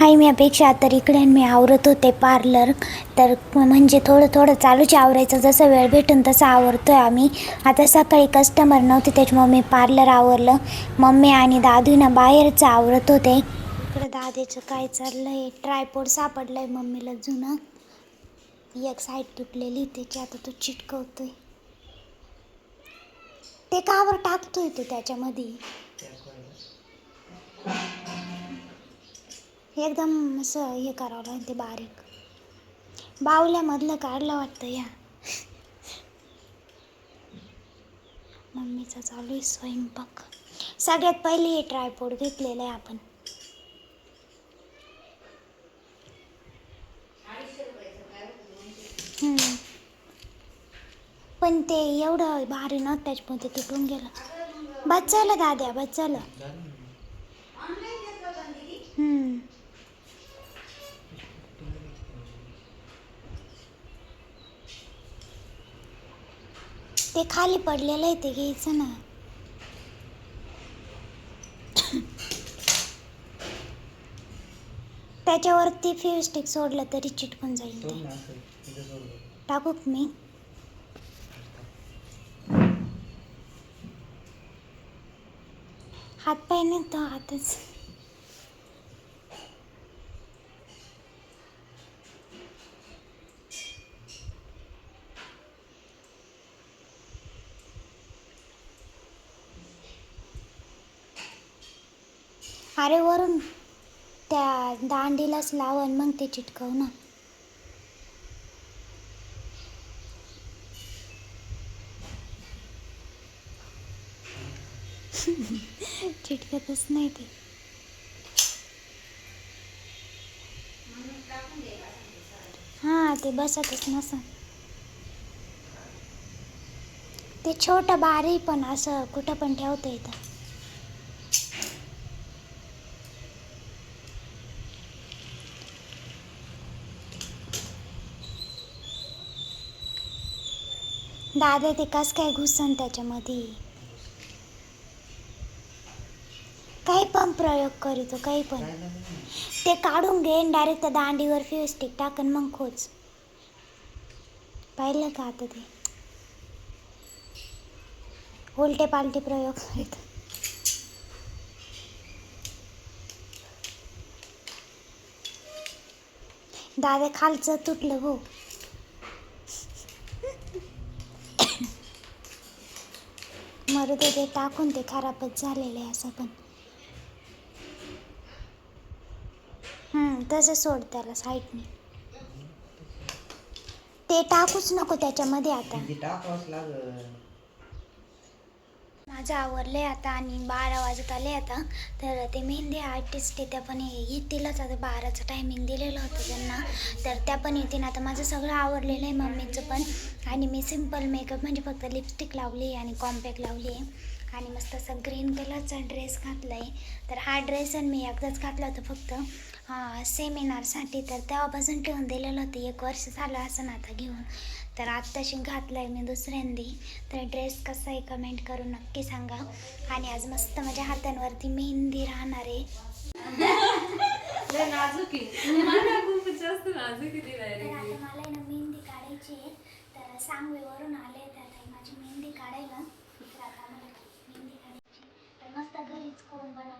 हाय मी अपेक्षा तर इकडे मी आवरत होते पार्लर तर म्हणजे थोडं थोडं चालूच आवरायचं. जसं वेळ भेटून तसं आवरतो आहे आम्ही. आता सकाळी कस्टमर नव्हते त्याच्यामुळे मी पार्लर आवरलं. मम्मी आणि दादूनं बाहेरचं आवरत होते. इकडे दादेचं काय चाललं आहे ट्रायपोड सापडलं आहे मम्मीला जुनं. एक साईड तुटलेली त्याची आता तो चिटकवतोय. ते कावर टाकतोय तो त्याच्यामध्ये? एकदम असं हे करावं लागेल ते बारीक. बावल्यामधलं काढलं वाटतं या. मम्मीचा चालू आहे स्वयंपाक. सगळ्यात पहिले हे ट्रायपोड घेतलेलं आहे आपण. पण ते एवढं भारी नव्हतं त्याच्यामध्ये तुटून गेलं. बच्चाला दाद्या बच्चाला हम्म. ते खाली पडलेलं आहे ते घ्यायचं ना. त्याच्यावरती स्टिक सोडलं तरी चिटकून जाईल ते. टाकू का मी? हात पाय नाही तो हातच. अरे वरून त्या दांडीलाच लावून मग ते चिटकव ना. चिटकतच नाही ते. हां ते बसतच नस ते छोटं बारी पण असं कुठं पण ठेवता येतं. दादा ते कस काय घुसन त्याच्यामध्ये? काही पण प्रयोग करीतो काही पण. ते काढून घे डायरेक्ट त्या दांडीवर फिस्टिक टाकन मग खोच. पाहिलं का आता ते? उलटे पालटे प्रयोग करीत दादा खालचं तुटलं हो. मरू दे ते टाकून ते खराबच झालेलं आहे असं पण. तसं सोड त्याला साईडने ते टाकूच नको त्याच्यामध्ये आता. टाकावंच लागल. माझं आवरले आता आणि बारा वाजत आले आता. तर ते मेहंदी आर्टिस्ट आहे त्या पण येतीलच. आता बाराचं टायमिंग दिलेलं होतं त्यांना. तर त्या पण येतील. आता माझं सगळं आवरलेलं आहे मम्मीचं पण. आणि मी सिंपल मेकअप म्हणजे फक्त लिपस्टिक लावली आहे आणि कॉम्पॅक्ट लावली आहे. आणि मस्त असा ग्रीन कलरचा ड्रेस घातला आहे तर हा ड्रेस आणि मी एकदाच घातला होता फक्त. सेमिनारसाठी तर तेव्हापासून ठेवून दिलेलं होतं. एक वर्ष झालं असं ना आता घेऊन. तर आत्ताशी घातलं आहे मी दुसऱ्यांदी. तर ड्रेस कसा आहे कमेंट करून नक्की सांगा. आणि आज मस्त माझ्या हातांवरती मेहंदी राहणार आहे. नाजूक मला ना मेहंदी काढायची आहे. तर सांगवीवरून आले तर माझी मेहंदी काढायला. मेहंदी काढायची तर मस्त घरीच कोण बनवली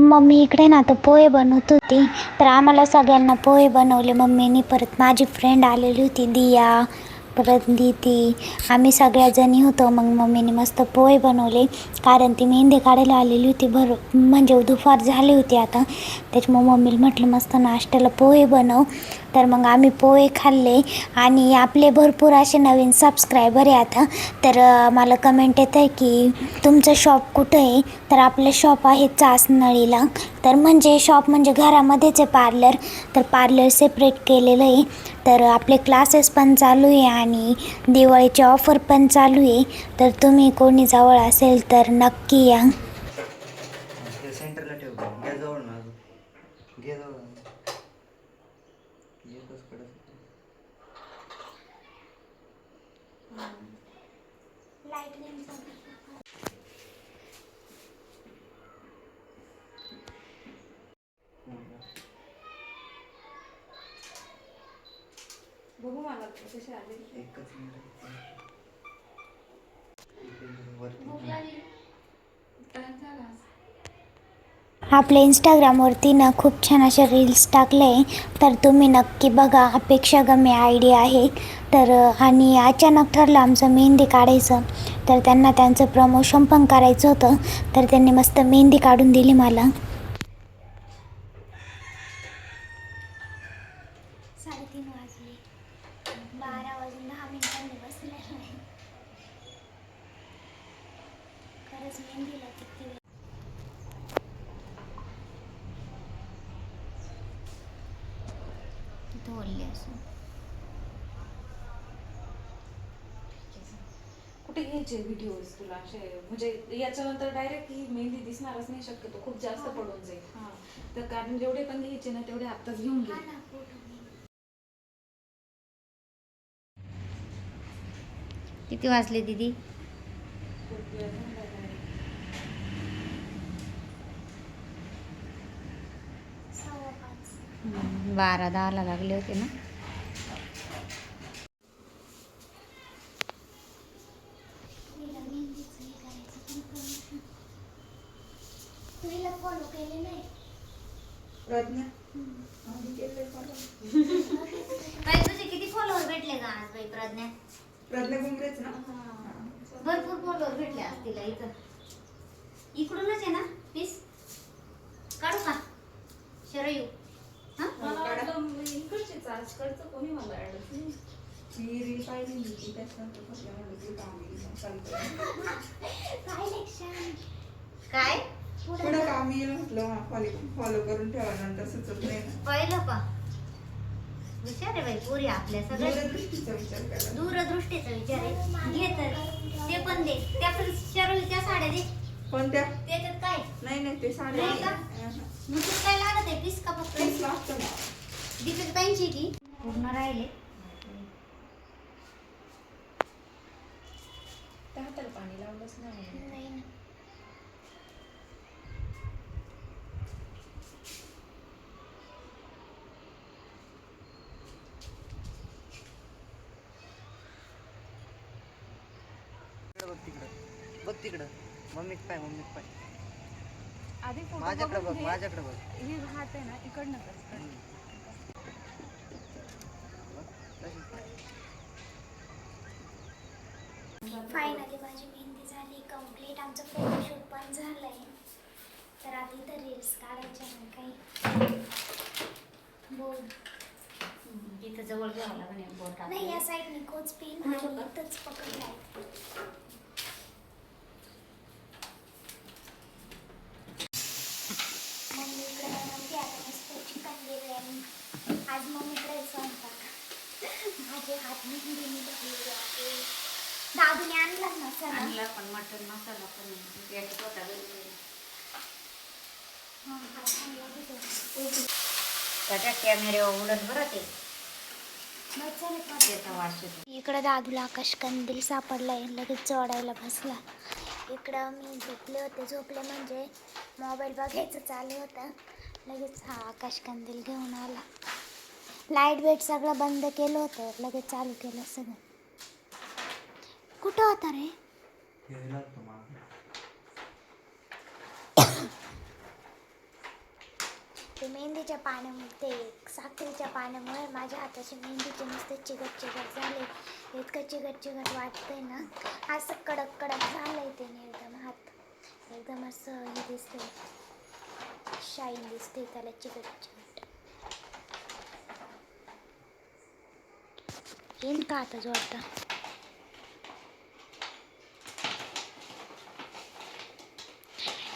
मम्मी इकडे ना आता पोहे बनवत होती. तर आम्हाला सगळ्यांना पोहे बनवले. मम्मीनी परत माझी फ्रेंड आलेली होती दिया परत दीदी. आम्ही सगळ्याजणी होतो. मग मम्मीने मस्त पोहे बनवले. कारण ती मेहंदी काढायला आलेली होती. भर म्हणजे दुपार झाली होती आता. त्याच्यामुळे मम्मीला म्हटलं मस्त नाश्त्याला पोहे बनव. तर मग आम्ही पोहे खाल्ले. आणि आपले भरपूर असे नवीन सबस्क्रायबर आहे आता. तर मला कमेंट येत आहे की तुमचं शॉप कुठं आहे? तर आपलं शॉप आहे चासनळीला. तर म्हणजे शॉप म्हणजे घरामध्येच आहे पार्लर तर पार्लर सेपरेट केलेलं आहे. तर आपले क्लासेस पण चालू आहे आणि दिवाळीची ऑफर पण चालू आहे. तर तुम्ही कोणी जवळ असेल तर नक्की या. एकच आपल्या इंस्टाग्रामवरती ना खूप छान अशा रील्स टाकले तर तुम्ही नक्की बघा अपेक्षा गमे आय डी आहे. तर आणि अचानक ठरलं आमचं मेहंदी काढायचं. तर त्यांना त्यांचं प्रमोशन पण करायचं होतं. तर त्यांनी मस्त मेहंदी काढून दिली मला. बारा वाजून दहा मिनिटांनी बसलेलं आहे. खरंच मेहंदीला किती वेळ धोरले असं कुठे घ्यायचे व्हिडिओज तुला? असे म्हणजे याच्यानंतर डायरेक्ट ही मेहंदी दिसणारच नाही शक्यतो खूप जास्त पडून जाईल. हा. तर कारण जेवढे पण घ्यायचे ना तेवढे आत्ताच घेऊन घे. किती वाजले दीदी? बारा दहाला लागले होते ना. तुझे किती फॉलोअर भेटले का आज बाई प्रज्ञा? प्रज्ञा गुंगरेच ना भरपूर फॉलोअर भेटले असतील इथं इकडूनच आहे ना पीस काढू का? शरयू. हा? मला वाटलं मी इकडचीच कोणी मला रील पाहिली त्याच्यानंतर काम येईल काय काय? पुढं काम येईल म्हटलं फॉलो फॉलो करून ठेवा नंतर सुचत नाही ना. पाहिलं का विचार आहे बाई पुरी आपल्या सगळ्या. दूरदृष्टीचा विचार करा. दूरदृष्टीचा विचार आहे. घे तर. ते पण दे. त्या पण शरयूच्या साड्या दे. पण त्या त्याच्यात काय? नाही नाही ते साडे नाही का? मग तुला काय लागत आहे? पीस का फक्त? दीपिका ताईंची की? पूर्ण राहिले. त्या हाताला पाणी लावलंच नाही. बघ तिकडं. बघ तिकडं. मम्मीक पाय मम्मीक पाय. आधी photo माझ्याकडे बघून बघ. माझ्याकडे बघ. हे हात आहे ना इकडनं कर हम्म. बघ, तशीच पाय. फायनली माझी मेहंदी झाली कंप्लीट आमचं फोटोशूट पण झालंय. तर आता इथं रील्स काढायच्या नाही काही. बोल तिथं जवळ घ्यावं लागेल नाही या साईडने कोच पिन आणि इथंच पकडलाय मम्मीकडे बनवते आता मस्त चिकन बिर्याणी आज मम्मीकडे स्वयंपाक माझे हात मेहंदीने भरलेले आहे दादूने आणला मसाला आणला पण मटन मसाला पण याची होता घरी. त्याच्या उलट बरं ते इकडं दादूला आकाश कंदील सापडलाय लगेच चढायला बसला. इकडं मी झोपले होते. झोपले म्हणजे मोबाईल बघायचं चालू होतं. लगेच हा आकाश कंदील घेऊन आला. लाइट वेट सगळं बंद केलं होतं लगेच चालू केलं सगळं. कुठं होता रे? ते मेहंदीच्या पाण्यामुळे ते साखरेच्या पाण्यामुळे माझ्या हाताचे मेहंदीचे नुसते चिकट चिकट झाले. इतकं चिकट चिकट वाटतंय ना. असं कडक कडक झालंय ते एकदम हात. एकदम असं हे दिसतंय. शाईन दिसते त्याला चिकट चिकट येईल का आता जोडता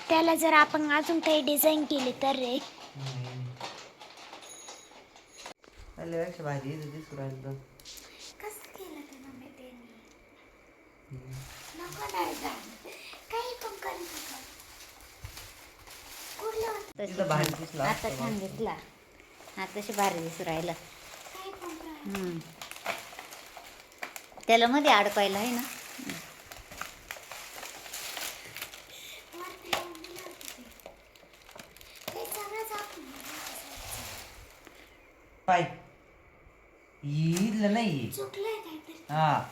त्याला जर आपण अजून काही डिझाईन केली तर रे पेक्षा भारी येतं दिसू राहिलं तर. कसं केलं ते मम्मी त्यांनी नको नाही जा। काही पण करू नका कुठलं होतं तिथं भारी दिसला आता छान दिसला। हा तशी भारी दिसू राहिलं. काही पण करा हम्म. त्याला मध्ये अडकायला आहे ना. पाय. इथलं नाही. हा.